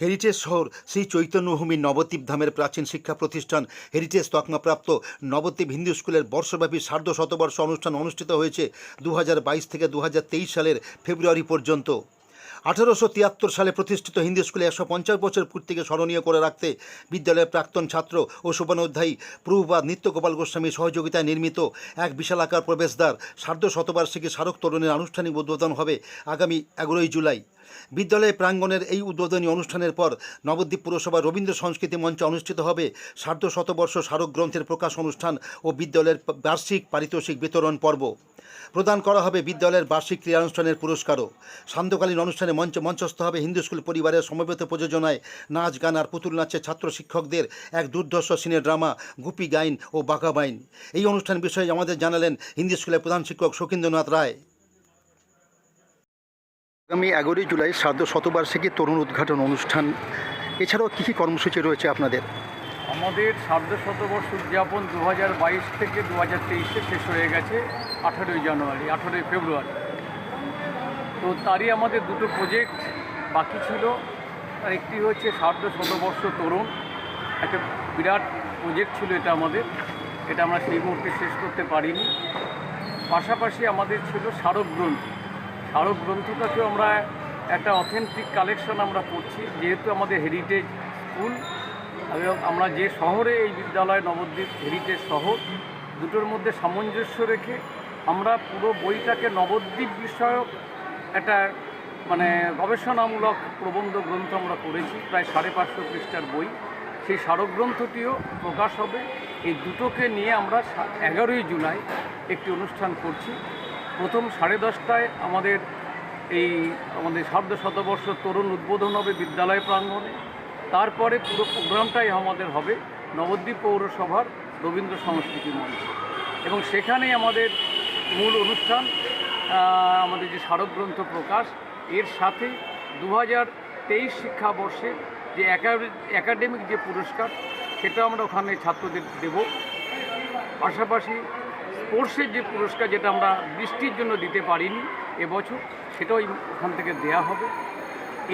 Heritage শহর, শ্রী চৈতন্যভূমি নবদ্বীপ ধামের প্রাচীন শিক্ষা প্রতিষ্ঠান হেরিটেজ তকমাপ্রাপ্ত নবদ্বীপ হিন্দু স্কুলের বর্ষব্যাপী সার্ধ শতবর্ষ অনুষ্ঠান অনুষ্ঠিত হয়েছে দু হাজার বাইশ থেকে দু হাজার তেইশ সালের ফেব্রুয়ারি পর্যন্ত। আঠারোশো তিয়াত্তর সালে প্রতিষ্ঠিত হিন্দি স্কুলে একশো পঞ্চাশ বছর পূর্তিকে স্মরণীয় করে রাখতে বিদ্যালয়ের প্রাক্তন ছাত্র ও শুভানোধ্যায়ী প্রভুপাদ নিত্যগোপাল গোস্বামীর সহযোগিতায় নির্মিত এক বিশালাকার প্রবেশদ্বার সার্ধ শতবার্ষিকী স্মারক তরুণের আনুষ্ঠানিক উদ্বোধন হবে আগামী এগারোই জুলাই। বিদ্যালয় প্রাঙ্গণের এই উদ্বোধনী অনুষ্ঠানের পর নবদ্বীপ পুরসভার রবীন্দ্র সংস্কৃতি মঞ্চে অনুষ্ঠিত হবে সার্ধ শতবর্ষ স্মারক গ্রন্থের প্রকাশ অনুষ্ঠান ও বিদ্যালয়ের বার্ষিক পারিতোষিক বিতরণ পর্ব। প্রদান করা হবে বিদ্যালয়ের বার্ষিক ক্রীড়ানুষ্ঠানের পুরস্কারও। সান্ধ্যকালীন অনুষ্ঠানে মঞ্চ মঞ্চস্থ হবে হিন্দু স্কুল পরিবারের সমবেত প্রযোজনায় নাচ, গান আর পুতুল নাচের ছাত্র শিক্ষকদের এক দুর্ধর্ষ সিনে ড্রামা গুপি গাইন ও বাঘা বাইন। এই অনুষ্ঠান বিষয়ে আমাদের জানালেন হিন্দি স্কুলের প্রধান শিক্ষক শকীন্দ্রনাথ রায়। আগামী এগারোই জুলাই সার্ধ শতবার্ষিকী তরুণ উদ্ঘাটন অনুষ্ঠান। এছাড়াও কী কী কর্মসূচি রয়েছে আপনাদের? আমাদের সার্ধ শতবর্ষ উদযাপন দু থেকে দু হাজার শেষ হয়ে গেছে আঠারোই জানুয়ারি, আঠারোই ফেব্রুয়ারি। তো তারই আমাদের দুটো প্রজেক্ট বাকি ছিল। আর একটি হচ্ছে সার্ধ শতবর্ষ তরুণ। একটা বিরাট প্রজেক্ট ছিল এটা আমাদের। এটা আমরা সেই মুহূর্তে শেষ করতে পারিনি। পাশাপাশি আমাদের ছিল স্মারক গ্রন্থ স্মারক গ্রন্থটাকেও আমরা একটা অথেন্টিক কালেকশন আমরা করছি। যেহেতু আমাদের হেরিটেজ স্কুল এবং আমরা যে শহরে এই বিদ্যালয় নবদ্বীপ হেরিটেজ শহর, দুটোর মধ্যে সামঞ্জস্য রেখে আমরা পুরো বইটাকে নবদ্বীপ বিষয়ক একটা মানে গবেষণামূলক প্রবন্ধ গ্রন্থ আমরা করেছি প্রায় সাড়ে পাঁচশো পৃষ্ঠার বই। সেই স্মারক গ্রন্থটিও প্রকাশ হবে। এই দুটোকে নিয়ে আমরা এগারোই জুলাই একটি অনুষ্ঠান করছি। প্রথম সাড়ে দশটায় আমাদের এই, আমাদের সার্ধ শতবর্ষ তরুণ উদ্বোধন হবে বিদ্যালয় প্রাঙ্গণে। তারপরে পুরো প্রোগ্রামটাই আমাদের হবে নবদ্বীপ পৌরসভার রবীন্দ্র সংস্কৃতি মঞ্চ। এবং সেখানেই আমাদের মূল অনুষ্ঠান আমাদের যে স্মারক গ্রন্থ প্রকাশ, এর সাথে দু হাজার তেইশ শিক্ষাবর্ষে যে একা- একাডেমিক যে পুরস্কার, সেটা আমরা ওখানে ছাত্রদের দেব। পাশাপাশি স্পোর্টসের যে পুরস্কার, যেটা আমরা বৃষ্টির জন্য দিতে পারিনি এবছর, সেটাও ওখান থেকে দেয়া হবে।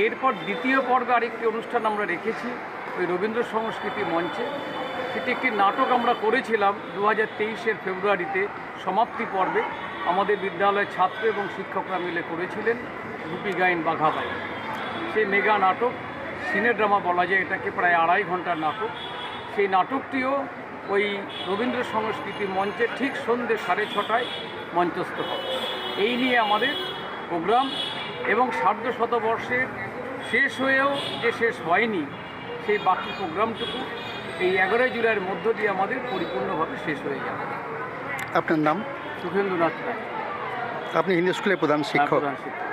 এরপর দ্বিতীয় পর্বে আরেকটি অনুষ্ঠান আমরা রেখেছি, ওই রবীন্দ্র সংস্কৃতি মঞ্চে। সেটি একটি নাটক আমরা করেছিলাম দু হাজার তেইশের ফেব্রুয়ারিতে সমাপ্তি পর্বে। আমাদের বিদ্যালয়ের ছাত্র এবং শিক্ষকরা মিলে করেছিলেন গুপি গাইন বাঘাবাই সেই মেগা নাটক, সিনে ড্রামা বলা যায় এটাকে, প্রায় আড়াই ঘণ্টার নাটক। সেই নাটকটিও ওই রবীন্দ্র সংস্কৃতি মঞ্চে ঠিক সন্ধ্যে সাড়ে ছটায় মঞ্চস্থ হবে। এই নিয়ে আমাদের প্রোগ্রাম এবং সার্ধ শতবর্ষের শেষ হয়েও যে শেষ হয়নি সেই বাকি প্রোগ্রামটুকু এই এগারোই জুলাইয়ের মধ্য দিয়ে আমাদের পরিপূর্ণভাবে শেষ হয়ে যাবে। আপনার নাম? সুখেন্দ্রনাথ রায়। আপনি হিন্দু স্কুলের প্রধান শিক্ষক প্রধান শিক্ষক।